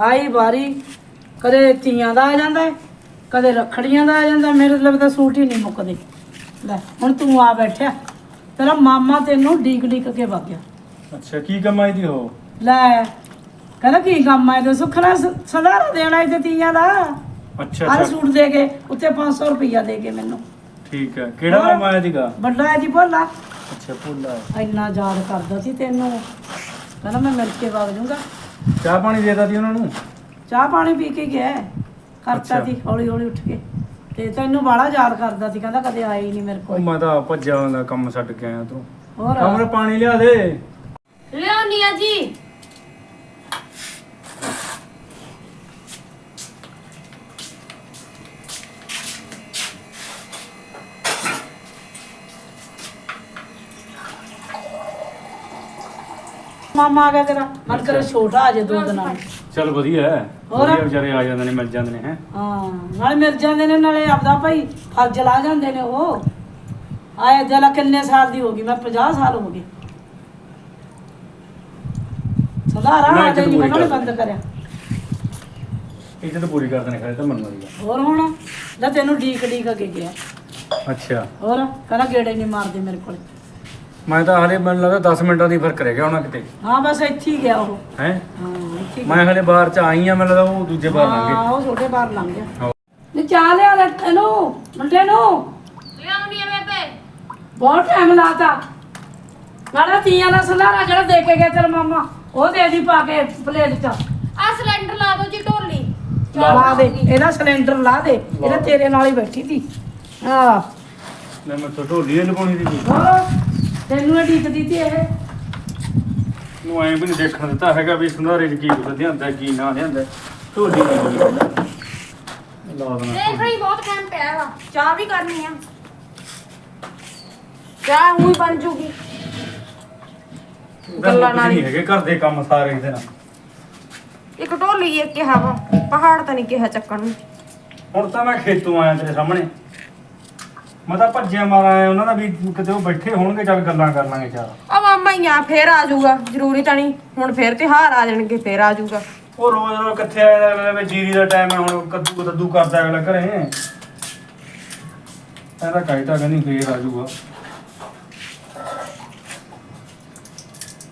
ਆਈ ਵਾਰੀ ਕਦੇ ਤੀਆਂ ਦਾ ਆ ਜਾਂਦਾ ਕਦੇ ਰੱਖੜੀਆਂ ਦਾ ਆ ਜਾਂਦਾ ਮੇਰੇ ਲਈ ਤਾਂ ਸੂਟ ਹੀ ਨਹੀਂ ਮੁੱਕਦੇ। ਲੈ ਹੁਣ ਤੂੰ ਆ ਬੈਠਿਆ ਤੇਰਾ ਮਾਮਾ ਤੈਨੂੰ ਡੀਕ ਡੀਕ ਕੇ ਵਗ ਗਿਆ। ਅੱਛਾ ਕੀ ਕਮਾਈ ਦੀ ਹੋ ਲੈ ਕਹਿੰਦਾ ਕੀ ਕੰਮ ਆ ਤੇ ਸੁਖਣਾ ਸਦਾਰਾ ਦੇਣਾ ਇਹ ਤੀਆਂ ਦਾ। ਅੱਛਾ ਹਰ ਅੱਛਾ। ਸੂਟ ਦੇ ਕੇ ਉੱਤੇ 500 ਰੁਪਈਆ ਦੇ ਕੇ ਮੈਨੂੰ। ਠੀਕ ਹੈ ਕਿਹੜਾ ਹੋਰ? ਮਾਮਾ ਦੀਗਾ ਵੱਡਾ ਹੈ ਜੀ ਭੋਲਾ। ਅੱਛਾ ਭੁੱਲਾ। ਇੰਨਾ ਯਾਦ ਕਰਦਾ ਸੀ ਤੈਨੂੰ। ਕਹਿੰਦਾ ਮੈਂ ਮਿਲ ਕੇ ਵਗ ਜਾਊਂਗਾ। ਚਾਹ ਪਾਣੀ ਦੇਤਾ ਸੀ ਉਹਨਾਂ ਨੂੰ? ਚਾਹ ਪਾਣੀ ਪੀ ਕੇ ਗਿਆ। ਹੈ। ਕਰਤਾ ਅੱਛਾ। ਸੀ ਹੌਲੀ ਹੌਲੀ ਉੱਠ ਕੇ। ਤੇ ਤੈਨੂੰ ਬਾਹਲਾ ਯਾਦ ਕਰਦਾ ਸੀ ਕਹਿੰਦਾ ਕਦੇ ਆਈ ਨਹੀਂ ਮੇਰੇ ਉਹ ਕੋਲ। ਮੈਂ ਤਾਂ ਭੱਜਿਆ ਹੁੰਦਾ ਕੰਮ ਛੱਡ ਕੇ ਆਇਆ ਤੂੰ ਹੋਰ। ਕਮਰੇ ਪਾਣੀ ਲਿਆ ਦੇ। ਲਿਆਉਣੀ ਆ ਜੀ। ਮਾਮਾ ਆ ਗਿਆ ਤੇਰਾ। ਮਨ ਕਰੇ ਛੋਟਾ ਆ ਜੇ ਦੋ ਦਿਨਾਂ ਨੂੰ ਚਲ ਵਧੀਆ ਹੈ। ਹੋਰ? ਵਧੀਆ ਵਿਚਾਰੇ ਆ ਜਾਂਦੇ ਨੇ ਮਿਲ ਜਾਂਦੇ ਨੇ ਹੈ। ਹਾਂ ਨਾਲੇ ਮਿਲ ਜਾਂਦੇ ਨੇ ਨਾਲੇ ਆਪਦਾ ਭਾਈ ਫਰਜ਼ ਲਾ ਜਾਂਦੇ ਨੇ ਉਹ। ਆਏ ਜਲਾ ਕਿੰਨੇ ਸਾਲ ਦੀ ਹੋ ਗਈ ਮੈਂ 50 ਸਾਲ ਹੋ ਗਏ। ਸਦਾਰਾ ਮੈਂ ਆ ਜਾਈ ਉਹਨਾਂ ਨੇ ਬੰਦ ਕਰਿਆ। ਇੱਜ਼ਤ ਪੂਰੀ ਕਰਦੇ ਨੇ ਖੜੇ ਤਾਂ ਮੰਨ ਲਈਗਾ ਹੋਰ ਹੁਣ? ਲੈ ਤੈਨੂੰ ਡੀਕ ਡੀਕ ਕੇ ਗਿਆ। ਅੱਛਾ। ਹੋਰ? ਕਹਿੰਦਾ ਗੇੜੇ ਨਹੀਂ ਮਾਰਦੇ ਮੇਰੇ ਕੋਲ। ਮੈਂ ਤਾਂ ਹਲੇ ਮੈਨੂੰ ਲੱਗਦਾ 10 ਮਿੰਟਾਂ ਦੀ ਫ਼ਰਕ ਰਹਿ ਗਿਆ ਹੋਣਾ ਕਿਤੇ। ਹਾਂ ਬਸ ਇੱਥੇ ਹੀ ਗਿਆ ਉਹ। ਹੈ? ਹਾਂ ਇੱਥੇ ਹੀ ਮੈਂ ਹਲੇ ਬਾਹਰ ਚ ਆਈ ਆ ਮੈਨੂੰ ਲੱਗਦਾ ਉਹ ਦੂਜੇ ਬਾਹਰ ਹਾਂ ਲੰਘੇ ਉਹ ਛੋਟੇ ਬਾਹਰ ਲੰਘ ਗਿਆ। ਹਾਂ। ਨੇ ਚਾਹ ਲਿਆ ਲੈ ਇਹਨੂੰ ਮੁੰਡੇ ਨੂੰ। ਲਿਆਉਣੀ ਆ ਬੇਬੇ ਬਹੁਤ ਟਾਈਮ ਲਾਤਾ। ਨਾਲੇ ਤੀਆਂ ਦਾ ਸੰਧਾਰਾ ਜਿਹੜਾ ਦੇ ਕੇ ਗਿਆ ਤੇਰਾ ਮਾਮਾ। ਉਹ ਦੇ ਦੀ ਪਾ ਕੇ ਪਲੇਟ 'ਚ। ਆ ਸਿਲੰਡਰ ਲਾ ਦੋ ਜੀ ਢੋਲੀ। ਲਾ ਦੇ ਇਹਦਾ ਸਿਲੰਡਰ ਲਾ ਦੇ। ਇਹਦਾ ਤੇਰੇ ਨਾਲ ਹੀ ਬੈਠੀ ਸੀ। ਹਾਂ। ਲੈ ਮੈਂ ਤਾਂ ਢੋਲੀ ਏ ਲਗਾਉਣੀ ਦੀ ਹੋਰ? ਤੈਨੂੰ ਇਹ ਡੀਕਦੀ ਤੀ ਇਹ? ਨੂੰ ਐਂ ਵੀ ਨਹੀਂ ਦੇਖਣ ਦਿੱਤਾ ਹੈਗਾ ਵੀ ਸੰਧਾਰੇ ਚ ਕੀ ਲਿਆਂਦਾ ਕੀ ਨਾ ਲਿਆਂਦਾ। ਢੋਲੀ ਦੀ ਬੋਲੀ ਲਾ ਦੇਣਾ ਦੇਖ ਰਹੀ ਬਹੁਤ ਟਾਈਮ ਪਿਆ ਵਾ। ਚਾਹ ਵੀ ਕਰਨੀ ਆ। ਚਾਹ ਹੁਣ ਬਣ ਜੂਗੀ। ਗੱਲਾਂ ਨਾਲ ਹੀ। ਨਹੀਂ ਹੈਗੇ ਘਰ ਦੇ ਕੰਮ ਸਾਰੇ ਇਹਦੇ ਨਾਲ। ਇੱਕ ਢੋਲੀ ਇੱਕ ਕਿਹਾ ਵਾ ਪਹਾੜ ਤਾਂ ਨਹੀਂ ਕਿਹਾ ਚੱਕਣ ਨੂੰ। ਹੁਣ ਤਾਂ ਮੈਂ ਖੇਤੋਂ ਆਇਆ ਤੇਰੇ ਸਾਹਮਣੇ। ਮੈਂ ਤਾਂ ਭੱਜਿਆ ਮਾਰਾ ਆਇਆ ਉਹਨਾਂ ਦਾ ਵੀ ਕਿਤੇ ਉਹ ਬੈਠੇ ਹੋਣਗੇ ਚੱਲ ਗੱਲਾਂ ਕਰ ਲਾਂਗੇ ਚਾਰ। ਆ ਮਾਮਾ ਹੀ ਆ ਫੇਰ ਆ ਜਾਊਗਾ ਜ਼ਰੂਰੀ ਤਾਂ ਨਹੀਂ ਹੁਣ ਫੇਰ ਤਿਉਹਾਰ ਆ ਜਾਣਗੇ ਫੇਰ ਆ ਜਾਊਗਾ। ਉਹ ਰੋਜ਼ ਰੋਜ਼ ਕਿੱਥੇ ਆਇਆ ਅਗਲੇ ਵੇ ਜੀਰੀ ਦਾ ਟਾਈਮ ਹੈ ਹੁਣ ਕੱਦੂ ਕੱਦੂ ਕਰਦਾ ਅਗਲਾ ਘਰੇ। ਇਹਦਾ ਕਾਇਤਾ ਕਹਿੰਦੀ ਫੇਰ ਆ ਜਾਊਗਾ।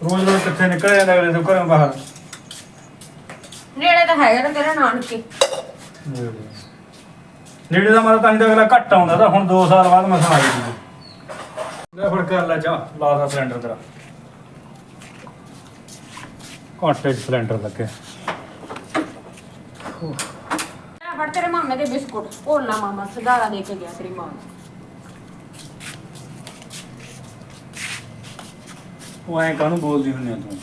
ਰੋਜ਼ ਰੋਜ਼ ਕਿੱਥੇ ਨਿਕਲ ਜਾਂਦਾ ਅਗਲੇ ਘਰੋਂ ਬਾਹਰ। ਨੇੜੇ ਤਾਂ ਹੈਗਾ ਨਾ ਤੇਰਾ ਨਾਨਕੇ। ਨੇੜੇ ਦਾ ਮਾਰਾ ਤਾਂ ਹੀ ਤਾਂ ਅਗਲਾ ਘੱਟ ਆਉਂਦਾ ਤਾਂ ਹੁਣ 2 ਸਾਲ ਬਾਅਦ ਮੈਂ ਆਈ ਸੀ। ਲੈ ਫੜ ਕਰ ਲੈ ਚਾ ਲਾ ਦਾ ਸਿਲੰਡਰ ਤੇਰਾ। 'ਚ ਸਿਲੰਡਰ ਲੱਗੇ। ਆ ਫੜ ਤੇਰੇ ਮਾਮੇ ਦੇ ਬਿਸਕੁਟ ਭੋਲਾ ਮਾਮਾ ਸਦਾਰਾ ਦੇ ਕੇ ਗਿਆ ਤੇਰੀ ਮਾਂ ਨੂੰ। ਉਹ ਐਂ ਕਾਹਨੂੰ ਬੋਲਦੀ ਹੁੰਨੀ ਆ ਤੂੰ?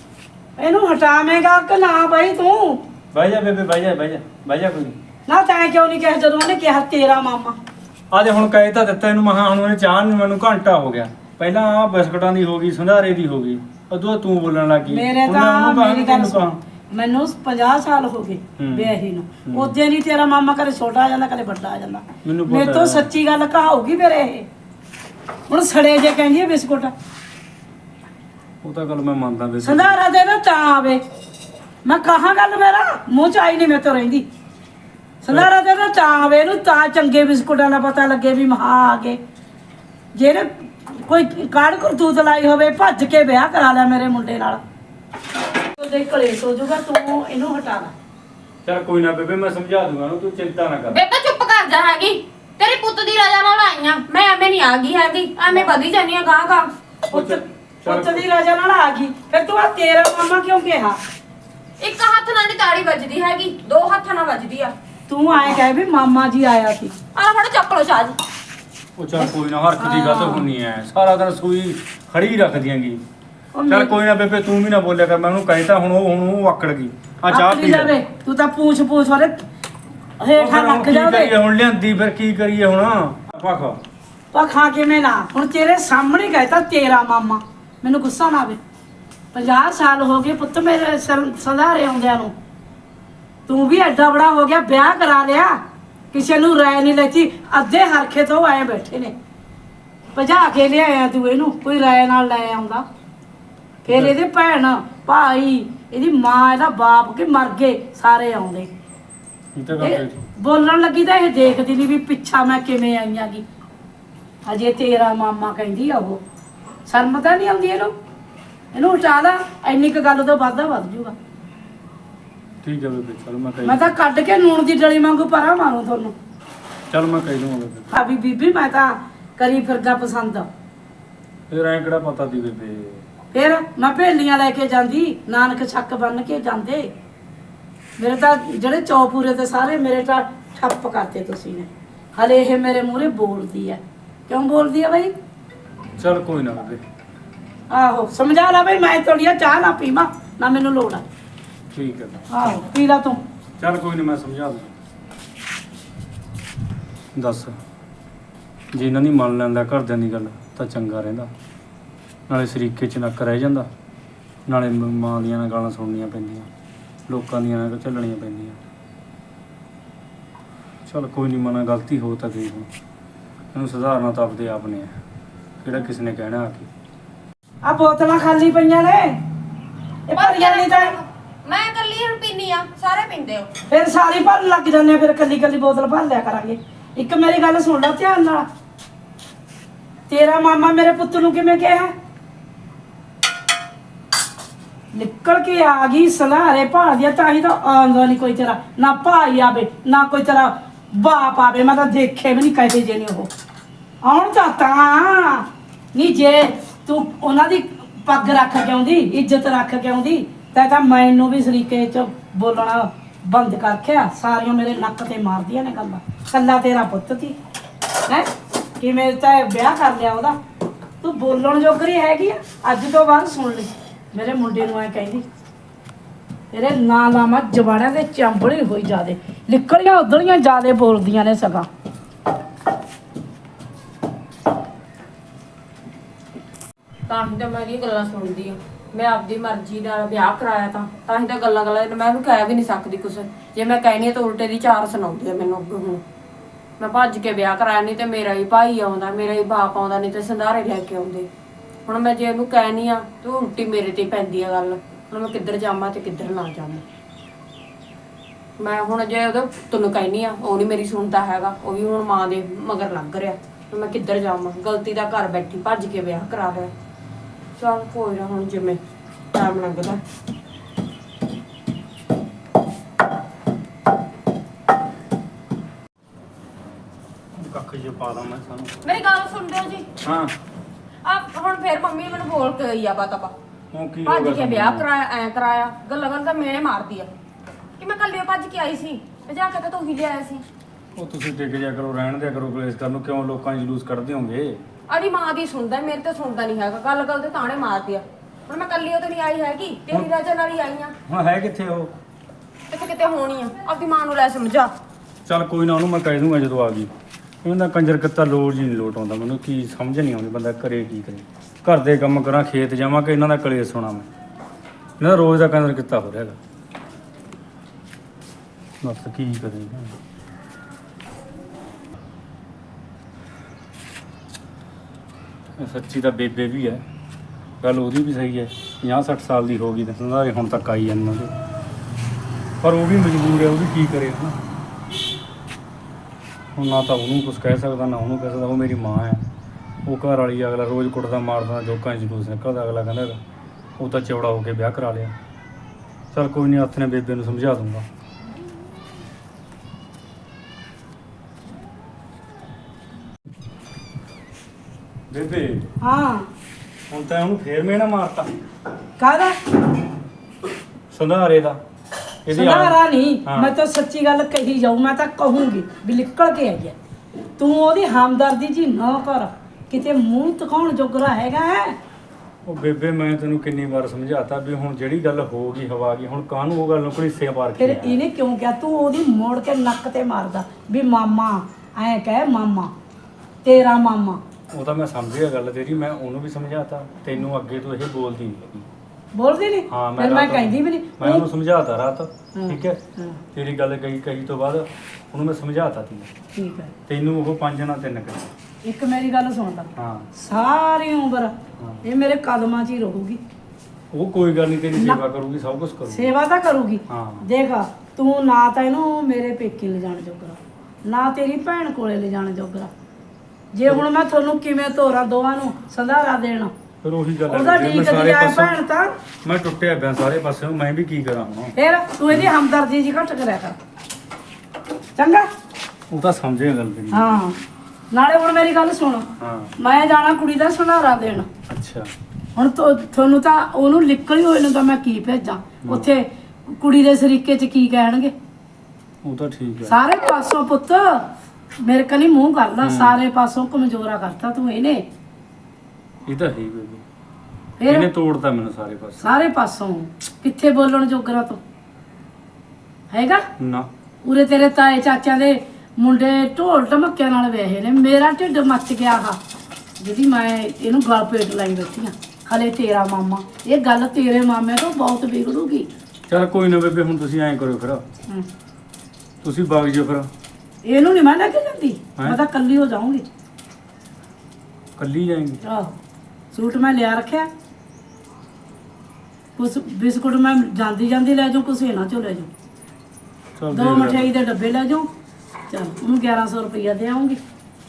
ਇਹਨੂੰ ਹਟਾਵੇਂਗਾ ਕਿ ਨਾ ਬਈ ਤੂੰ? ਬਹਿ ਜਾ ਬੇਬੇ ਬਹਿ ਜਾ ਬਹਿ ਜਾ ਬਹਿ ਜਾ ਕੋਈ ਨੀ। ਨਾ ਤੈਂ ਕਿਉਂ ਨਹੀਂ ਕਿਹਾ ਜਦੋਂ ਉਹਨੇ ਕਿਹਾ ਤੇਰਾ ਮਾਮਾ? ਆ ਜੇ ਹੁਣ ਕਹਿ ਤਾਂ ਦਿੱਤਾ ਇਹਨੂੰ ਮਹਾ ਹੁਣ ਉਹਨੇ ਚਾਹ ਨੂੰ ਮੈਨੂੰ ਘੰਟਾ ਹੋ ਗਿਆ। ਪਹਿਲਾਂ ਆ ਬਿਸਕਟਾਂ ਦੀ ਹੋ ਗਈ ਸੰਧਾਰੇ ਦੀ ਹੋ ਗਈ। ਉਦੋਂ ਤੂੰ ਬੋਲਣ ਲੱਗੀ ਮੇਰੇ ਮੈਂ ਤਾਂ ਮੇਰੀ ਗੱਲ ਸੁਣ। ਮੈਨੂੰ 50 ਸਾਲ ਹੋ ਗਏ। ਵਿਆਹੀ ਨੂੰ। ਉਦੋਂ ਨਹੀਂ ਤੇਰਾ ਮਾਮਾ ਕਦੇ ਛੋਟਾ ਆ ਜਾਂਦਾ ਕਦੇ ਵੱਡਾ ਆ ਜਾਂਦਾ। ਮੇਰੇ ਤੋਂ। ਸੱਚੀ ਗੱਲ ਕਹਾਉਗੀ ਫਿਰ ਇਹ। ਹੁਣ ਸੜੇ ਜੇ ਕਹਿੰਦੀ ਹੈ ਬਿਸਕੁਟ। ਉਹ ਤਾਂ ਗੱਲ ਮੈਂ ਮੰਨਦਾ ਬੇਬੇ ਸੰਧਾਰਾ ਦੇ ਨਾ ਤਾਂ ਆਵੇ। ਮੈਂ ਕਹਾਂ ਗੱਲ ਮੇਰਾ? ਮੂੰਹ ਚ ਆਈ ਨਹੀਂ ਮੇਰੇ ਤੋਂ ਰਹਿੰਦੀ। ਸੰਧਾਰਾ ਦੇ ਨਾ ਤਾਂ ਆਵੇ ਇਹਨੂੰ ਤਾਂ ਚੰਗੇ ਬਿਸਕੁਟਾਂ ਦਾ ਪਤਾ ਲੱਗੇ ਵੀ ਮਹਾ ਆ ਗਏ। ਜਿਹੜੇ ਕੋਈ ਕਾੜ ਕਰਤੂਤ ਲਾਈ ਹੋਵੇ ਭੱਜ ਕੇ ਵਿਆਹ ਕਰਾ ਲਿਆ ਮੇਰੇ ਮੁੰਡੇ ਨਾਲ। ਉਹਦੇ ਕਲੇਸ਼ ਹੋ ਜਾਊਗਾ ਤੂੰ ਇਹਨੂੰ ਹਟਾ ਲੈ। ਚਲ ਕੋਈ ਨਾ ਬੇਬੇ ਮੈਂ ਸਮਝਾ ਦੂੰਗਾ ਉਹਨੂੰ ਤੂੰ ਚਿੰਤਾ ਨਾ ਕਰ। ਬੇਬੇ ਚੁੱਪ ਕਰ ਜਾ ਹੈਗੀ। ਤੇਰੀ ਪੁੱਤ ਦੀ ਰਜਾ ਨਾਲ ਆਈਆਂ ਮੈਂ ਐਵੇਂ ਨਹੀਂ ਆ ਗਈ ਹੈਗੀ। ਐਵੇਂ ਵਧੀ ਜਾਨੀ ਆ ਗਾਂ ਗਾਂ ਪੁੱਤ ਪੁੱਤ ਦੀ ਰਾਜਾ ਨਾਲ ਆ ਗਈ। ਫਿਰ ਤੂੰ ਆ ਤੇਰਾ ਮਾਮਾ ਕਿਉਂ ਕਿਹਾ? ਇੱਕ ਹੱਥ ਨਾਲ ਤਾੜੀ ਵੱਜਦੀ ਹੈਗੀ ਦੋ ਹੱਥਾਂ ਨਾਲ ਵੱਜਦੀ ਆ। ਤੂੰ ਆਏ ਕਹੇ ਵੀ ਮਾਮਾ ਜੀ ਆਇਆ ਸੀ। ਆ ਫੜ ਚੱਕ ਲੋ ਸ਼ਾਜ ਉਹ ਚਲ ਕੋਈ ਨਾ ਹਰਕਤ ਦੀ ਗੱਲ ਹੁੰਨੀ ਐ। ਸਾਰਾ ਦਿਨ ਸੂਈ ਖੜੀ ਰੱਖ ਦਿਆਂਗੀ ਉਹ ਚਲ ਕੋਈ ਨਾ ਬੇਬੇ ਤੂੰ ਵੀ ਨਾ ਬੋਲਿਆ ਕਰ ਮੈਂ ਉਹਨੂੰ ਕਹਿਤਾ ਹੁਣ ਉਹ ਹੁਣ ਉਹ ਆਕੜ ਗਈ। ਆ ਚਾਹ ਆਖਰੀ ਪੀ ਲੈ। ਜਾਵੇ, ਤੂੰ ਤਾਂ ਪੂਛ ਪੂਛ ਵਾਲੇ ਉਹ ਹੇਠਾਂ ਫਿਰ ਹੁਣ ਲੱਗ ਕੀ ਜਾਵੇ। ਕਰੀਏ ਹੁਣ ਲਿਆਂਦੀ ਫਿਰ ਕੀ ਕਰੀਏ ਹੁਣ? ਆਪਾਂ ਖਾ। ਪਰ ਖਾ ਕਿਵੇਂ ਨਾ? ਹੁਣ ਤੇਰੇ ਸਾਹਮਣੇ ਕਹਤਾ ਤੇਰਾ ਮਾਮਾ। ਮੈਨੂੰ ਗੁੱਸਾ ਨਾ ਆਵੇ। 50 ਸਾਲ ਹੋ ਗਏ ਪੁੱਤ ਮੇਰੇ ਸੰ- ਸੰਧਾਰੇ ਆਉਂਦਿਆਂ ਨੂੰ। ਤੂੰ ਵੀ ਐਡਾ ਬੜਾ ਹੋ ਗਿਆ ਵਿਆਹ ਕਰਾ ਲਿਆ। ਕਿਸੇ ਨੂੰ ਰਾਇ ਨਹੀਂ ਲੈਤੀ। ਅੱਧੇ ਹਰਖੇ ਤੋਂ ਆਏ ਬੈਠੇ ਨੇ। ਭਜਾ ਕੇ ਲਿਆਇਆ ਤੂੰ ਇਹਨੂੰ ਕੋਈ ਰਾਇ ਨਾਲ ਲੈ ਆਉਂਦਾ। ਫਿਰ ਇਹਦੇ ਭੈਣ ਭਾਈ ਇਹਦੀ ਮਾਂ ਇਹਦਾ ਬਾਪ ਕਿ ਮਰ ਗਏ ਸਾਰੇ ਆਉਂਦੇ। ਇਹ ਤਾਂ ਗੱਲ ਇਹ ਹੈ ਬੋਲਣ ਲੱਗੀ ਤਾਂ ਇਹ ਦੇਖਦੀ ਨਹੀਂ ਵੀ ਪਿੱਛਾ ਮੈਂ ਕਿਵੇਂ ਆਈਆਂ ਗੀ ਅਜੇ ਤੇਰਾ ਮਾਮਾ ਕਹਿੰਦੀ ਆ ਉਹ। ਸ਼ਰਮ ਤਾਂ ਨਹੀਂ ਆਉਂਦੀ ਇਹਨੂੰ? ਇਹਨੂੰ ਉਟਾ ਲਾ। ਇੰਨੀ ਕੁ ਗੱਲ ਤੋਂ ਵੱਧਦਾ ਵੱਧ ਜੂਗਾ। ਠੀਕ ਹੈ ਬੇਬੇ ਚਲ ਮੈਂ ਮੈਂ ਕਹਿ ਤਾਂ ਕੱਢ ਕੇ ਨੂਣ ਦੀ ਡਲੀ ਵਾਂਗੂ ਪਰਾਂ ਮਾਰੂ ਤੁਹਾਨੂੰ। ਚਲ ਮੈਂ ਕਹਿ ਦੂੰਗਾ ਬੇਬੇ ਭਾਬੀ ਬੀਬੀ ਮੈਂ ਤਾਂ ਕਰੀ ਫਿਰਦਾ ਪਸੰਦ। ਫਿਰ ਐਂ ਕਿਹੜਾ ਪਤਾ ਦੀ ਬੇਬੇ? ਫਿਰ ਮੈਂ ਭੇਲੀਆਂ ਲੈ ਕੇ ਜਾਂਦੀ ਨਾਨਕ ਛੱਕ ਬੰਨ ਕੇ ਜਾਂਦੇ। ਮੇਰੇ ਤਾਂ ਜਿਹੜੇ ਚੌਪੂਰੇ ਤੇ ਸਾਰੇ ਮੇਰੇ ਤਾਂ ਠੱਪ ਕਰਤੇ ਤੁਸੀਂ ਨੇ। ਹਲੇ ਇਹ ਮੇਰੇ ਮੂਹਰੇ ਬੋਲਦੀ ਹੈ ਕਿਉਂ ਬੋਲਦੀ ਹੈ ਬਈ? ਚਲ ਕੋਈ ਨਾ ਬੇਬੇ। ਆਹੋ ਸਮਝਾ ਲੈ ਬਈ ਮੈਂ ਤੋੜੀਆ ਚਾਹ ਨਾ ਪੀਵਾਂ ਨਾ ਮੈਨੂੰ ਲੋੜ ਆ। ਠੀਕ ਹੈ। ਆਹੋ ਪੀ ਲਾ ਤੂੰ। ਚਲ ਕੋਈ ਨਹੀਂ ਮੈਂ ਸਮਝਾ ਦੂੰ। ਦੱਸ। ਜੇ ਇਹਨਾਂ ਦੀ ਮੰਨ ਲੈਂਦਾ ਘਰਦਿਆਂ ਦੀ ਗੱਲ ਤਾਂ ਚੰਗਾ ਰਹਿੰਦਾ। ਨਾਲੇ ਸਰੀਕੇ ਚ ਨੱਕ ਰਹਿ ਜਾਂਦਾ। ਨਾਲੇ ਮ- ਮਾਂ ਦੀਆਂ ਨਾਲ ਗਾਲਾਂ ਸੁਣਨੀਆਂ ਪੈਂਦੀਆਂ। ਲੋਕਾਂ ਦੀਆਂ ਨਾਲ ਝੱਲਣੀਆਂ ਪੈਂਦੀਆਂ। ਚਲ ਕੋਈ ਨਹੀਂ ਮਨਾ ਗਲਤੀ ਹੋ ਤਾਂ ਗਈ ਹੁਣ। ਇਹਨੂੰ ਸੁਧਾਰਨਾ ਤਾਂ ਆਪਦੇ ਆਪ ਨੇ। ਹੈ ਕਿਹੜਾ ਕਿਸ ਨੇ ਕਹਿਣਾ ਆ ਕੇ। ਆ ਬੋਤਲਾਂ ਖਾਲੀ ਪਈਆਂ ਨੇ। ਇਹ ਭਰੀਆਂ ਨਹੀਂ ਤਾਂ ਹੁਣ ਪੀਨੀ ਆ? ਸਾਰੇ ਪੀਂਦੇ ਹੋ। ਫਿਰ ਸਾਰੀ ਭਰ ਲੱਗ ਜਾਂਦੇ ਆ, ਫਿਰ ਕੱਲੀ ਕੱਲੀ ਬੋਤਲ ਭਰ ਲਿਆ ਕਰਾਂਗੇ। ਇੱਕ ਮੇਰੀ ਗੱਲ ਸੁਣ ਲੈ ਧਿਆਨ ਨਾਲ। ਤੇਰਾ ਮਾਮਾ ਮੇਰੇ ਪੁੱਤ ਨੂੰ ਕਿਵੇਂ ਕਿਹਾ? ਨਿਕਲ ਕੇ ਆ ਗਈ ਸਲਾਰੇ ਭਾਲਦੀ ਤਾਂ ਹੀ ਤਾਂ ਆਉਂਦਾ ਨਹੀਂ ਕੋਈ ਤੇਰਾ। ਨਾ ਭਾਈ ਆਵੇ ਨਾ ਕੋਈ ਤੇਰਾ ਬਾਪ ਆਵੇ। ਮੈਂ ਤਾਂ ਦੇਖੇ ਵੀ ਨਹੀਂ ਕਹੇ ਜੇ ਨੇ ਉਹ। ਆਉਣ ਤਾਂ ਤਾਂ। ਨਹੀਂ ਜੇ ਤੂੰ ਉਹਨਾਂ ਦੀ ਪੱਗ ਰੱਖ ਕੇ ਆਉਂਦੀ ਇੱਜ਼ਤ ਰੱਖ ਕੇ ਆਉਂਦੀ ਤਾਂ ਤਾਂ ਮੈਨੂੰ ਵੀ ਸਰੀਕੇ ਚ ਬੋਲਣਾ ਬੰਦ ਕਰਖਿਆ ਸਾਰੀਆਂ ਮੇਰੇ ਨੱਕ ਤੇ ਮਾਰਦੀਆਂ ਨੇ ਗੱਲਾਂ। ਕੱਲਾ ਤੇਰਾ ਪੁੱਤ ਸੀ। ਹੈ? ਕਿਵੇਂ ਤਾਂ ਵਿਆਹ ਕਰ ਲਿਆ ਉਹਦਾ? ਤੂੰ ਬੋਲਣ ਜੋਗਰੀ ਹੈਗੀ ਆ। ਅੱਜ ਤੋਂ ਬਾਅਦ ਸੁਣ ਲਈ। ਮੇਰੇ ਮੁੰਡੇ ਨੂੰ ਐ ਕਹਿੰਦੀ, ਤੇਰੇ ਨਾਂ ਲਾਵਾਂ ਜਵਾੜਿਆਂ ਦੇ ਚੰਬੜੀ ਹੋਈ ਜਾਦੇ। ਲਿਕੜੀਆਂ ਉਧੜੀਆਂ ਜਾਦੇ ਬੋਲਦੀਆਂ ਨੇ ਸਗਾ। ਤਾਂ ਹੀ ਤਾਂ ਮੈਂ ਇਹ ਗੱਲਾਂ ਸੁਣਦੀ ਆ ਮੈਂ ਆਪਦੀ ਮਰਜ਼ੀ ਨਾਲ ਵਿਆਹ ਕਰਾਇਆ ਤਾਂ ਤਾਂ ਹੀ ਤਾਂ ਗੱਲਾਂ ਗੱਲਾਂ ਮੈਂ ਉਹਨੂੰ ਕਹਿ ਵੀ ਨਹੀਂ ਸਕਦੀ ਕੁਛ। ਜੇ ਮੈਂ ਕਹਿਣੀ ਆ ਤਾਂ ਉਲਟੇ ਦੀ ਚਾਰ ਸੁਣਾਉਂਦੀ ਆ ਮੈਨੂੰ ਅੱਗੇ ਹੁਣ। ਮੈਂ ਭੱਜ ਕੇ ਵਿਆਹ ਕਰਾਇਆ ਨਹੀਂ ਤੇ ਮੇਰਾ ਹੀ ਭਾਈ ਆਉਂਦਾ, ਮੇਰਾ ਹੀ ਬਾਪ ਆਉਂਦਾ, ਨਹੀਂ ਤੇ ਸੰਧਾਰੇ ਲੈ ਕੇ ਆਉਂਦੇ। ਹੁਣ ਮੈਂ ਜੇ ਉਹਨੂੰ ਕਹਿਣੀ ਆ ਤੇ ਉਲਟੀ ਮੇਰੇ ਤੇ ਹੀ ਪੈਂਦੀ ਆ ਗੱਲ। ਹੁਣ ਮੈਂ ਕਿੱਧਰ ਜਾਵਾਂ ਤੇ ਕਿੱਧਰ ਨਾ ਜਾਵਾਂ। ਮੈਂ ਹੁਣ ਜੇ ਉਹਦੇ ਤੈਨੂੰ ਕਹਿਣੀ ਆ, ਉਹ ਨਹੀਂ ਮੇਰੀ ਸੁਣਦਾ ਹੈਗਾ, ਉਹ ਵੀ ਹੁਣ ਮਾਂ ਦੇ ਮਗਰ ਲੱਗ ਰਿਹਾ। ਹੁਣ ਮੈਂ ਕਿੱਧਰ ਜਾਵਾਂ? ਗਲਤੀ ਦਾ ਘਰ ਬੈਠੀ ਭੱਜ ਕੇ ਵਿਆਹ ਕਰਾ ਲਿਆ। ਚਲ ਕੋਈ ਨਾ ਹੁਣ ਜਿਵੇਂ ਟਾਈਮ ਲੰਘਦਾ ਕੱਖ ਜੇ ਪਾ ਦਾਂ ਮੈਂ ਸਾਨੂੰ ਮੇਰੀ ਗੱਲ ਸੁਣਦੇ ਹੋ ਜੀ? ਹਾਂ। ਆ ਹੁਣ ਫੇਰ ਮੰਮੀ ਮੈਨੂੰ ਬੋਲ ਕੇ ਗਈ ਆ ਬਤਾ ਉਹ ਕੀ ਹੋ ਭੱਜ ਗਿਆ ਕੇ ਵਿਆਹ? ਕਰਾਇਆ ਐ ਕਰਾਇਆ ਗੱਲਾਂ ਗੱਲਾਂ ਤਾਂ ਮੇਨੇ ਮਾਰਦੀ ਆ। ਕਿ ਮੈਂ ਕੱਲੀ ਭੱਜ ਕੇ ਆਈ ਸੀ ਤੇ ਜਾ ਕੇ ਤਾਂ ਤੂੰ ਹੀ ਲਿਆਇਆ ਸੀ। ਉਹ ਤੁਸੀਂ ਟਿਕ ਜਾ ਕਰੋ ਰਹਿਣ ਦਿਆ ਕਰੋ ਕਲੇਸ਼ ਕਰਨ ਨੂੰ ਕਿਉਂ ਲੋਕਾਂ 'ਚ ਜਲੂਸ ਕੱਢਦੇ ਹੋਗੇ? ਅੜੀ ਮਾਂ ਦੀ ਸੁਣਦਾ ਮੇਰੇ ਤੇ ਸੁਣਦਾ ਨਹੀਂ ਹੈਗਾ। ਗੱਲ ਗੱਲ ਤੇ ਤਾਣੇ ਮਾਰਦੀ ਆ। ਹੁਣ ਮੈਂ ਕੱਲੀ ਉਹ ਤੇ ਨਹੀਂ ਆਈ ਹੈਗੀ ਤੇਰੀ ਰਾਜਾ ਨਾਲ ਹੀ ਆਈ ਆ। ਹੁਣ ਹੈ ਕਿੱਥੇ ਉਹ? ਕਿਤੇ ਕਿਤੇ ਹੋਣੀ ਆ। ਆਪਦੀ ਮਾਂ ਨੂੰ ਲੈ ਸਮਝਾ। ਚੱਲ ਕੋਈ ਨਾ ਉਹਨੂੰ ਮੈਂ ਕਹਿ ਦੂੰਗਾ ਜਦੋਂ ਆ ਗਈ। ਉਹਦਾ ਕੰਜਰ ਕੱਤਾ ਲੋੜ ਜੀ ਨਹੀਂ ਲੋਟ ਆਉਂਦਾ। ਮੈਨੂੰ ਕੀ ਸਮਝ ਨਹੀਂ ਆਉਂਦੀ ਬੰਦਾ ਕਰੇ ਕੀ ਕਰੇ। ਘਰ ਦੇ ਕੰਮ ਕਰਾਂ ਖੇਤ ਜਾਵਾਂ ਕਿ ਇਹਨਾਂ ਦਾ ਕਲੇਸ਼ ਸੁਣਾ ਮੈਂ? ਇਹਨਾਂ ਦਾ ਰੋਜ਼ ਦਾ ਕੰਜਰ ਕਿੱਤਾ ਹੋ ਰਿਹਾ ਹੈਗਾ। ਬਸ ਕੀ ਕਰੇ ਸੱਚੀ ਤਾਂ ਬੇਬੇ ਵੀ ਹੈ। ਗੱਲ ਉਹਦੀ ਵੀ ਸਹੀ ਹੈ। 50 60 ਸਾਲ ਦੀ ਹੋ ਗਈ ਤੇ ਸੰਧਾਰੇ ਹੁਣ ਤੱਕ ਆਈ ਜਾਂਦੇ ਉਹਦੇ ਪਰ ਉਹ ਵੀ ਮਜਬੂਰ ਹੈ, ਉਹ ਵੀ ਕੀ ਕਰੇ ਹਨਾ। ਹੁਣ ਨਾ ਤਾਂ ਉਹਨੂੰ ਕੁਝ ਕਹਿ ਸਕਦਾ, ਨਾ ਉਹਨੂੰ ਕਹਿ ਸਕਦਾ, ਉਹ ਮੇਰੀ ਮਾਂ ਹੈ। ਉਹ ਘਰ ਵਾਲੀ ਅਗਲਾ ਰੋਜ਼ ਕੁੱਟਦਾ, ਮਾਰਦਾ, ਜੋਕਾਂ 'ਚ ਜਲੂਸ ਨਿਕਲਦਾ, ਅਗਲਾ ਕਹਿੰਦਾ, ਉਹ ਤਾਂ ਚੌੜਾ ਹੋ ਕੇ ਵਿਆਹ ਕਰਾ ਲਿਆ। ਚਲ ਕੋਈ ਨਹੀਂ ਹੱਥ ਨੇ ਬੇਬੇ ਨੂੰ ਸਮਝਾ ਦੂੰਗਾ। ਬੇਬੇ। ਹਾਂ। ਹੁਣ ਤਾਂ ਉਹਨੂੰ ਫੇਰ ਮੇਣਾ ਮਾਰਤਾ। ਕਾਹਦਾ? ਸੰਧਾਰੇ ਦਾ। ਇਹਦੀ ਸੁਧਾਰਾ ਨਹੀਂ। ਹਾਂ। ਮੈਂ ਤਾਂ ਸੱਚੀ ਗੱਲ ਕਹੀ ਜਾਊ ਮੈਂ ਤਾਂ ਕਹੂੰਗੀ ਵੀ ਨਿਕਲ ਕੇ ਆਈ ਹੈ। ਤੂੰ ਉਹਦੀ ਹਮਦਰਦੀ ਜੀ ਨਾ ਕਰ। ਕਿਤੇ ਮੂੰਹ ਤਕਾਉਣ ਜੋਗਰਾ ਹੈਗਾ ਹੈ। ਉਹ ਬੇਬੇ ਮੈਂ ਤੈਨੂੰ ਕਿੰਨੀ ਵਾਰ ਸਮਝਾਤਾ ਵੀ ਹੁਣ ਜਿਹੜੀ ਗੱਲ ਹੋ ਗਈ ਹਵਾ ਗਈ ਹੁਣ ਕਾਹਨੂੰ ਉਹ ਗੱਲ ਨੂੰ ਘੜੀਸੇ ਪਾਰ ਫਿਰ ਕੀ ਇਹਨੇ ਕਿਉਂ ਕਿਹਾ? ਤੂੰ ਉਹਦੀ ਮੋੜ ਕੇ ਨੱਕ ਤੇ ਮਾਰਦਾ ਵੀ ਮਾਮਾ ਐ ਕਹਿ ਮਾਮਾ ਤੇਰਾ ਮਾਮਾ। ਉਹ ਤਾਂ ਮੈਂ ਸਮਝ ਗਿਆ ਗੱਲ ਤੇਰੀ ਮੈਂ ਉਹਨੂੰ ਵੀ ਸਮਝਾਤਾ ਤੈਨੂੰ ਅੱਗੇ ਤੋਂ ਇਹ ਬੋਲਦੀ ਨਹੀਂ ਹੈਗੀ। ਬੋਲਦੀ ਨਹੀਂ ਹਾਂ ਮੈਂ ਫਿਰ ਮੈਂ ਰਾਤ- ਕਹਿੰਦੀ ਵੀ ਨਹੀਂ ਮੈਂ ਉਹਨੂੰ ਸਮਝਾਤਾ ਰਾਤ। ਠੀਕ ਹੈ? ਹਾਂ, ਤੇਰੀ ਗੱਲ ਕਹੀ ਕਹੀ ਤੋਂ ਬਾਅਦ ਉਹਨੂੰ ਮੈਂ ਸਮਝਾਤਾ ਤੀ ਠੀਕ ਹੈ। ਤੈਨੂੰ ਉਹ ਪੰਜ ਨਾਲ ਤਿੰਨ ਕਰੇ ਇੱਕ ਮੇਰੀ ਗੱਲ ਸੁਣ ਲੈ। ਹਾਂ। ਸਾਰੀ ਉਮਰ ਹਾਂ। ਇਹ ਮੇਰੇ ਕਦਮਾਂ 'ਚ ਹੀ ਰਹੂਗੀ। ਉਹ ਕੋਈ ਗੱਲ ਨਹੀਂ ਤੇਰੀ ਸੇਵਾ ਕਰੂਗੀ ਸਭ ਕੁਝ ਕਰੂਗੀ। ਸੇਵਾ ਤਾਂ ਕਰੂਗੀ। ਹਾਂ। ਦੇਖ ਤੂੰ ਨਾ ਤਾਂ ਇਹਨੂੰ ਮੇਰੇ ਪੇਕੇ ਲੈ ਜਾਣ ਜੋਗਰਾ ਨਾ ਤੇਰੀ ਭੈਣ ਕੋਲੇ ਲੈ ਜਾਣ ਜੋਗਰਾ ਜੇ ਹੁਣ ਮੈਂ ਤੁਹਾਨੂੰ ਕਿਵੇਂ ਤੋਰਾਂ ਦੋਵਾਂ ਨੂੰ ਸੰਧਾਰਾ ਦੇਣ? ਫਿਰ ਉਹੀ ਗੱਲ ਹੈ ਉਹਦਾ ਜੇ ਮੈਂ ਠੀਕ ਸਾਰੇ ਜੀ ਆ ਪਾਸੋਂ ਭੈਣ ਤਾਂ। ਮੈਂ ਟੁੱਟਿਆ ਪਿਆ ਸਾਰੇ ਪਾਸੇ ਮੈਂ ਵੀ ਕੀ ਕਰਾਂ ਹੁਣ? ਫੇਰ ਤੂੰ ਇਹਦੀ ਹਮਦਰਦੀ ਜੀ ਘੱਟ ਕਰਿਆ ਕਰ। ਚੰਗਾ? ਉਹ ਤਾਂ ਸਮਝੇ ਗੱਲ ਤੇਰੀ। ਹਾਂ। ਨਾਲੇ ਹੁਣ ਮੇਰੀ ਗੱਲ ਸੁਣ। ਹਾਂ। ਮੈਂ ਜਾਣਾ ਕੁੜੀ ਦਾ ਸੰਧਾਰਾ ਦੇਣ। ਅੱਛਾ। ਹੁਣ ਤੁ- ਤੁਹਾਨੂੰ ਤਾਂ ਉਹਨੂੰ ਨਿਕਲ ਹੀ ਹੋਏ ਨੂੰ ਤਾਂ ਮੈਂ ਕੀ ਭੇਜਾਂ? ਉੱਥੇ ਕੁੜੀ ਦੇ ਸਰੀਕੇ 'ਚ ਕੀ ਕਹਿਣਗੇ? ਉਹ ਤਾਂ ਠੀਕ ਹੈ। ਸਾਰੇ ਪਾਸੋਂ ਪੁੱਤ। ਮੇਰੇ ਕਨੀ ਮੂੰਹ ਕਰਦਾ ਸਾਰੇ ਪਾਸੋਂ ਕਮਜ਼ੋਰਾ ਕਰਤਾ ਤੂੰ ਇਹਨੇ। ਇਹ ਤਾਂ ਹੈ ਹੀ ਬੇਬੀ। ਇਹਨੇ ਫਿਰ ਤੋੜਤਾ ਮੈਨੂੰ ਸਾਰੇ ਪਾਸੇ। ਸਾਰੇ ਪਾਸੋਂ। ਕਿੱਥੇ ਬੋਲਣ ਜੋਗਰਾ ਤੂੰ? ਹੈਗਾ? ਨਾ। ਉਰੇ ਤੇਰੇ ਤਾਏ ਚਾਚਿਆਂ ਦੇ ਮੁੰਡੇ ਢੋਲ ਢਮੱਕਿਆਂ ਨਾਲ ਵਿਆਹੇ ਨੇ। ਮੇਰਾ ਢਿੱਡ ਮੱਚ ਗਿਆ ਆ ਜਿਹੜੀ ਮੈਂ ਇਹਨੂੰ ਗਲ ਪੇਟ ਲਾਈ ਬੈਠੀ ਆ। ਹਲੇ ਤੇਰਾ ਮਾਮਾ। ਇਹ ਗੱਲ ਤੇਰੇ ਮਾਮੇ ਤੋਂ ਬਹੁਤ ਵਿਗੜੂਗੀ। ਚਲ ਕੋਈ ਨਾ ਬੇਬੇ ਹੁਣ ਤੁਸੀਂ ਐਂ ਕਰੋ ਫਿਰ। ਹਮ। ਤੁਸੀਂ ਵਗ ਜਾਓ ਫਿਰ। ਇਹਨੂੰ ਨਹੀਂ ਮੈਂ ਲੈ ਕੇ ਜਾਂਦੀ। ਹੈਂ? ਮੈਂ ਤਾਂ ਕੱਲੀ ਹੋ ਜਾਊਂਗੀ। ਕੱਲੀ ਜਾਏਂਗੇ? ਆਹੋ। ਸੂਟ ਮੈਂ ਲਿਆ ਰੱਖਿਆ। ਕੁਛ ਬਿਸਕੁਟ ਮੈਂ ਜਾਂਦੀ ਜਾਂਦੀ ਲੈ ਜਾਊਂ ਕੁਛ ਇਹਨਾਂ ਚੋਂ ਲੈ ਚਲ ਦੋ ਦੇਖ ਲੈ ਮਠਿਆਈ ਦੇ ਡੱਬੇ ਲੈ ਜਾਊਂ। ਚਲ ਉਹਨੂੰ 1100 ਰੁਪਈਆ ਦੇ ਆਉਂਗੀ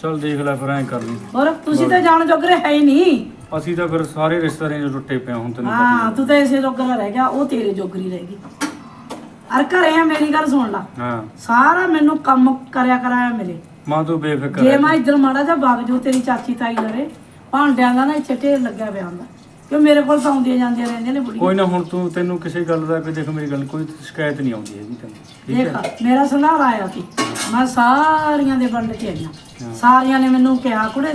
ਚਲ ਦੇਖ ਲੈ ਫਿਰ ਐਂ ਕਰ ਲਈ। ਹੋਰ ਤੁਸੀਂ ਤਾਂ ਜਾਣ ਜੋਗਰੇ ਹੈ ਹੀ ਨਹੀਂ। ਅਸੀਂ ਤਾਂ ਫਿਰ ਸਾਰੇ ਰਿਸ਼ਤੇਦਾਰਾਂ ਚ ਟੁੱਟੇ ਪਏ ਹੁਣ ਤੈਨੂੰ ਪਤਾ ਹਾਂ ਤੂੰ ਤਾਂ ਇਸੇ ਜੋਗਰਾ ਰਹਿ ਗਿਆ ਉਹ ਤੇਰੇ ਜੋਗਰੀ ਰਹਿ ਗਈ। ਅਰ ਘਰੇ ਆ ਮੇਰੀ ਗੱਲ ਸੁਣ ਲੈ। ਹਾਂ। ਸਾਰਾ ਮੈਨੂੰ ਕੰਮ ਕਰਿਆ ਕਰਾਇਆ ਮਿਲੇ ਮਾਂ ਤੂੰ ਬੇਫਿਕਰ ਜੇ। ਮੈਂ ਇੱਧਰ ਮਾੜਾ ਜੋ ਤੇਰੀ ਚਾਚੀ ਤਾਈ ਲਵੇ ਭਾਂਡਿਆਂ ਦਾ ਨਾ ਇੱਥੇ ਢੇਰ ਲੱਗਿਆ ਪਿਆ ਹੁੰਦਾ। ਕਿਉਂ ਮੇਰੇ ਕੋਲ ਤਾਂ ਆਉਂਦੀਆਂ ਜਾਂਦੀਆਂ ਰਹਿੰਦੀਆਂ ਨੇ ਬੁੜੀਆਂ। ਕੋਈ ਨਾ ਹੁਣ ਤੂੰ ਤੈਨੂੰ ਕਿਸੇ ਗੱਲ ਦਾ ਕੋਈ ਦੇਖ ਮੇਰੀ ਗੱਲ ਕੋਈ ਸ਼ਿਕਾਇਤ ਨਹੀਂ ਆਉਂਦੀ ਹੈਗੀ ਤੈਨੂੰ। ਠੀਕ ਹੈ? ਦੇਖ ਮੇਰਾ ਸੰਧਾਰ ਆਇਆ ਸੀ। ਮੈਂ ਸਾਰੀਆਂ ਦੇ ਵੰਡ ਕੇ ਆਈਆਂ। ਹਾਂ। ਸਾਰੀਆਂ ਨੇ ਮੈਨੂੰ ਕਿਹਾ ਕੁੜੇ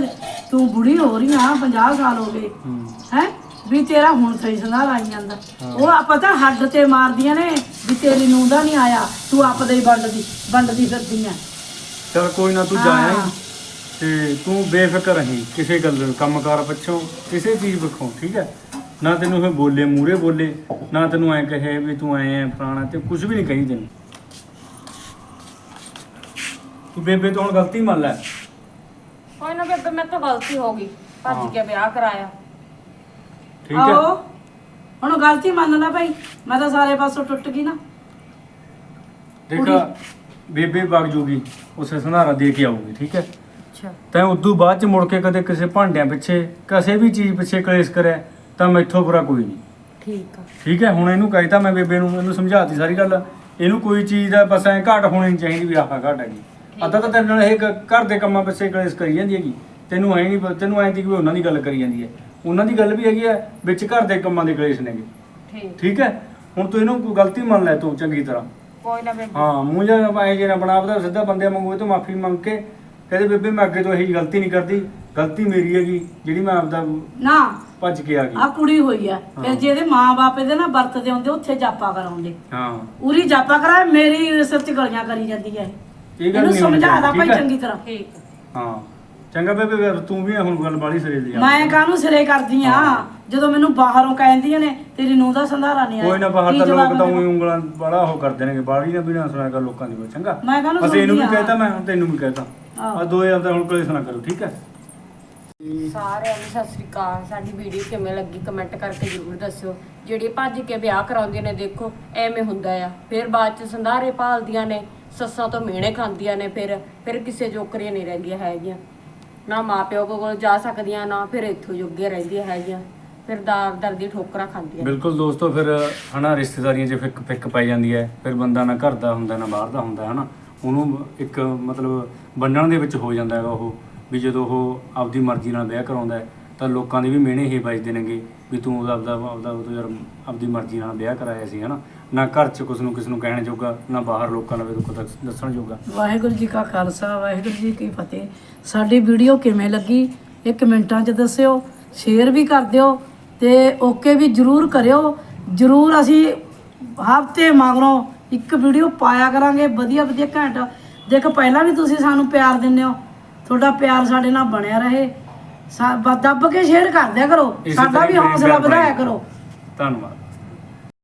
ਤੂੰ ਬੁੜੀ ਹੋ ਰਹੀ ਆ 50 ਸਾਲ ਹੋ ਗਏ। ਹੂੰ। ਹੈ? ਵੀ ਤੇਰਾ ਹੁਣ ਸਹੀ ਸੰਧਾਰ ਆਈ ਜਾਂਦਾ। ਉਹ ਪਤਾ ਹੱਡ ਤੇ ਮਾਰਦੀਆਂ ਨੇ ਵੀ ਤੇਰੀ ਦਾ ਨਹੀਂ ਆਇਆ। ਤੂੰ ਆਪਦੇ ਹੀ ਵੰਡਦੀ ਵੰਡਦੀ ਫਿਰਦੀ ਆ ਚਲ ਕੋਈ ਨਾ ਤੂੰ। ਜਾਇਆ ਤੇ ਤੂੰ ਬੇਫਿਕਰ ਰਹੀਂ ਕਿਸੇ ਗੱਲ ਕੰਮਕਾਰ ਪਿੱਛੋਂ ਕਿਸੇ ਚੀਜ਼ ਪੱਖੋਂ ਠੀਕ ਹੈ ਨਾ ਤੈਨੂੰ ਇਹ ਬੋਲੇ ਮੂਰੇ ਬੋਲੇ ਨਾ ਤੈਨੂੰ ਐ ਕਹੇ ਵੀ ਤੂੰ ਐ ਐ ਫਲਾਣਾ ਤੇ ਕੁਝ ਵੀ ਨਹੀਂ ਕਹੀ ਤੈਨੂੰ। ਤੂੰ ਬੇਬੇ ਤੋਂ ਹੁਣ ਗਲਤੀ ਮੰਨ ਲੈ। ਕੋਈ ਨਾ ਬੇਬੇ ਮੈਂ ਤਾਂ ਗਲਤੀ ਹੋ ਗਈ। ਭੱਜ ਕੇ ਵਿਆਹ ਕਰਾਇਆ। ਠੀਕ ਆਹੋ। ਹੈ ਹੁਣ ਗਲਤੀ ਮੰਨ ਲੈ ਭਾਈ ਮੈਂ ਤਾਂ ਸਾਰੇ ਪਾਸੋਂ ਟੁੱਟ ਗਈ ਨਾ। ਦੇਖਾ ਬੇਬੇ ਵਗ ਜੂਗੀ ਉਸੇ ਸੰਧਾਰਾ ਦੇ ਕੇ ਆਊਗੀ ਠੀਕ ਹੈ। ਅੱਛਾ। ਤੈਂ ਉਦੋਂ ਬਾਅਦ ਚ ਮੁੜ ਕੇ ਕਦੇ ਕਿਸੇ ਭਾਂਡਿਆਂ ਪਿੱਛੇ ਕਿਸੇ ਵੀ ਚੀਜ਼ ਪਿੱਛੇ ਕਲੇਸ਼ ਕਰਿਆ ਤਾਂ ਮੈਥੋਂ ਬੁਰਾ ਕੋਈ ਨਹੀਂ। ਠੀਕ ਆ। ਠੀਕ ਹੈ ਹੁਣ ਇਹਨੂੰ ਕਹਿਤਾ ਮੈਂ ਬੇਬੇ ਨੂੰ ਇਹਨੂੰ ਸਮਝਾਤੀ ਸਾਰੀ ਗੱਲ। ਇਹਨੂੰ ਕੋਈ ਚੀਜ਼ ਦਾ ਬਸ ਐ ਘਾਟ ਹੋਣੀ ਨਹੀਂ ਚਾਹੀਦੀ ਵੀ ਆਹ ਘਾਟ ਹੈਗੀ। ਅੱਧਾ ਤਾਂ ਤੇਰੇ ਨਾਲ ਇਹ ਘਰ ਦੇ ਕੰਮਾਂ ਪਿੱਛੇ ਕਲੇਸ਼ ਕਰੀ ਜਾਂਦੀ ਹੈਗੀ। ਤੈਨੂੰ ਐ ਨਹੀਂ ਤੈਨੂੰ ਐਂ ਦੀ ਕਿ ਉਹਨਾਂ ਦੀ ਗੱਲ ਕਰੀ ਜਾਂਦੀ ਹੈ। ਉਹਨਾਂ ਦੀ ਗੱਲ ਵੀ ਹੈਗੀ ਹੈ ਵਿੱਚ ਘਰ ਦੇ ਕੰਮਾਂ ਦੇ ਕਲੇਸ਼ ਨੇਗੇ। ਠੀਕ। ਠੀਕ ਹੈ? ਹੁਣ ਤੂੰ ਇਹਨੂੰ ਕੋਈ ਗਲਤੀ ਮੰਨ ਲੈ ਤੂੰ ਚੰਗੀ ਤਰ੍ਹਾਂ। ਕੋਈ ਨਾ ਬੇਬੇ। ਹਾਂ ਮੂੰਹ ਜਿਹਾ ਐ ਜੇ ਨਾ ਬਣਾ ਆਪਦਾ ਸਿੱਧਾ ਬੰਦਿਆਂ ਵਾਂਗੂ ਇਹ ਤੋਂ ਮਾਫੀ ਮੰਗ ਕੇ ਕਹਿੰਦੇ ਬੇਬੇ ਮੈਂ ਅੱਗੇ ਤੋਂ ਇਹੀ ਗਲਤੀ ਨਹੀਂ ਕਰਦੀ। ਗਲਤੀ ਮੇਰੀ ਹੈਗੀ ਜਿਹੜੀ ਮੈਂ ਆਪਦਾ ਨਾ। ਭੱਜ ਕੇ ਆ ਆ ਗਈ ਕੁੜੀ ਹੋਈ ਆ। ਫਿਰ। ਜਿਹਦੇ ਮਾਂ-ਬਾਪ ਇਹਦੇ ਨਾਲ ਵਰਤਦੇ ਹੁੰਦੇ ਉੱਥੇ ਜਾਪਾ ਕਰਾਉਂਦੇ। ਹਾਂ। ਉਰੀ ਜਾਪਾ ਕਰਾ ਮੇਰੀ ਸਿਰ 'ਚ ਗਲੀਆਂ ਕਰੀ ਜਾਂਦੀ ਹੈ ਇਹ ਗੱਲ ਇਹਨੂੰ ਨਹੀਂ ਹੋਣੀ ਸਮਝਾ ਲਾ ਚਾਹੀਦੀ, ਭਾਈ ਠੀਕ ਹੈ? ਚੰਗੀ ਤਰ੍ਹਾਂ। ਠੀਕ। ਹਾਂ। ਚੰਗਾ ਬੇਬੇ ਤੂੰ ਵੀ ਹੁਣ ਗੱਲ ਬਾਲੀ ਸਰੇ ਦੀ ਮੈਂ ਕਾਹਨੂੰ ਸਿਰੇ ਕਰਦੀ ਆ। ਜਦੋਂ ਮੈਨੂੰ ਬਾਹਰੋਂ ਕਹਿੰਦੀਆਂ ਨੇ ਤੇਰੀ ਨੂੰਹ ਦਾ ਸੰਧਾਰਾ ਨਹੀਂ ਆਇਆ। ਕੋਈ ਨਾ ਬਾਹਰ ਕੀ ਤਾਂ ਜਵਾਬ ਲੋਕ ਤਾਂ? ਉਹੀ ਉਂਗਲਾਂ ਬੜਾ ਉਹ ਕਰਦੇ ਨੇਗੇ ਬਾਲੀ ਨਾ ਬਿਨਾ ਸੁਣਿਆ ਕਰ ਲੋਕਾਂ ਦੀ ਚੰਗਾ। ਮੈਂ ਕਾਹਨੂੰ ਬਸ ਇਹਨੂੰ ਵੀ ਸੁਣਦੀ ਆ? ਕਹਿਤਾ ਮੈਂ ਹੁਣ ਤੈਨੂੰ ਵੀ ਕਹਿਤਾ। ਆਹੋ। ਆ ਦੋਏ ਆਪਦਾ ਹੁਣ ਕਲੇਸ਼ ਨਾ ਕਰੋ ਠੀਕ ਹੈ? ਸਾਰਿਆਂ ਨੂੰ ਸਤਿ ਸ੍ਰੀ ਅਕਾਲ। ਸਾਡੀ ਵੀਡੀਓ ਕਿਵੇਂ ਲੱਗੀ ਕਮੈਂਟ ਕਰਕੇ ਜ਼ਰੂਰ ਦੱਸਿਓ। ਜਿਹੜੀ ਭੱਜ ਕੇ ਵਿਆਹ ਕਰਾਉਂਦੀਆਂ ਨੇ ਦੇਖੋ ਐਵੇਂ ਹੁੰਦਾ ਆ। ਫਿਰ ਬਾਅਦ ਚ ਸੰਧਾਰੇ ਭਾਲਦੀਆਂ ਨੇ ਸੱਸਾਂ ਤੋਂ ਮਿਹਣੇ ਖਾਂਦੀਆਂ ਨੇ ਫਿਰ ਫਿਰ ਕਿਸੇ ਜੋਕਰੀਆਂ ਨਹੀਂ ਰਹਿੰਦੀਆਂ ਹੈਗੀਆਂ। ਨਾ ਮਾਪਿਓ ਕੋਲ ਜਾ ਸਕਦੀਆਂ, ਨਾ ਫਿਰ ਇੱਥੋਂ ਜੋਗੇ ਰਹਿੰਦੀਆਂ ਹੈਗੀਆਂ। ਫਿਰ ਦਾਰ ਦਰ ਦੀ ਠੋਕਰਾਂ ਖਾਂਦੀਆਂ। ਬਿਲਕੁਲ ਦੋਸਤੋ, ਫਿਰ, ਹਨਾ, ਰਿਸ਼ਤੇਦਾਰੀਆਂ 'ਚ ਫਿੱਕ ਫਿੱਕ ਪੈ ਜਾਂਦੀ ਹੈ। ਫਿਰ ਬੰਦਾ ਨਾ ਘਰ ਦਾ ਹੁੰਦਾ, ਨਾ ਬਾਹਰ ਦਾ ਹੁੰਦਾ, ਹਨਾ। ਉਹਨੂੰ ਇੱਕ ਮਤਲਬ ਬੰਨਣ ਦੇ ਵਿੱਚ ਹੋ ਜਾਂਦਾ ਹੈਗਾ ਉਹ, ਵੀ ਜਦੋਂ ਉਹ ਆਪਦੀ ਮਰਜ਼ੀ ਨਾਲ ਵਿਆਹ ਕਰਾਉਂਦਾ ਹੈ, ਤਾਂ ਲੋਕਾਂ ਦੇ ਵੀ ਮਿਹਣੇ ਹੀ ਵੱਜਦੇ ਨੇਗੇ, ਵੀ ਤੂੰ ਉਹਦਾ ਆਪਦਾ ਆਪਦਾ ਉਹ ਯਾਰ ਆਪਦੀ ਮਰਜ਼ੀ ਨਾਲ ਵਿਆਹ ਕਰਾਇਆ ਸੀ, ਹਨਾ। ਨਾ ਘਰ 'ਚ ਕੁਛ ਨੂੰ ਕਿਸ ਨੂੰ ਕਹਿਣ ਜੋਗਾ ਨਾ ਬਾਹਰ ਲੋਕਾਂ ਨਾਲ ਕੋਈ ਦੱਸਣ ਜੋਗਾ। ਵਾਹਿਗੁਰੂ ਜੀ ਕਾ ਖਾਲਸਾ ਵਾਹਿਗੁਰੂ ਜੀ ਕੀ ਫਤਿਹ। ਸਾਡੀ ਵੀਡੀਓ ਕਿਵੇਂ ਲੱਗੀ ਇਹ ਕਮੈਂਟਾਂ 'ਚ ਦੱਸਿਓ ਸ਼ੇਅਰ ਵੀ ਕਰ ਦਿਓ ਤੇ ਓਕੇ ਵੀ ਜਰੂਰ ਕਰਿਓ। ਜਰੂਰ ਅਸੀਂ ਹਫ਼ਤੇ ਮਗਰੋਂ ਇੱਕ ਵੀਡੀਓ ਪਾਇਆ ਕਰਾਂਗੇ ਵਧੀਆ ਵਧੀਆ ਘੈਂਟ। ਦੇਖ ਪਹਿਲਾਂ ਵੀ ਤੁਸੀਂ ਸਾਨੂੰ ਪਿਆਰ ਦਿੰਦੇ ਹੋ। ਤੁਹਾਡਾ ਪਿਆਰ ਸਾਡੇ ਨਾਲ ਬਣਿਆ ਰਹੇ। ਸਾ- ਬ- ਦੱਬ ਕੇ ਸ਼ੇਅਰ ਕਰ ਦਿਆ ਕਰੋ। ਇਸੇ ਸਾਡਾ ਤਰ੍ਹਾਂ ਵੀ ਹੌਸਲਾ ਪਿਆਰ ਵਧਾਇਆ ਬਣਾਈ ਕਰੋ। ਧੰਨਵਾਦ।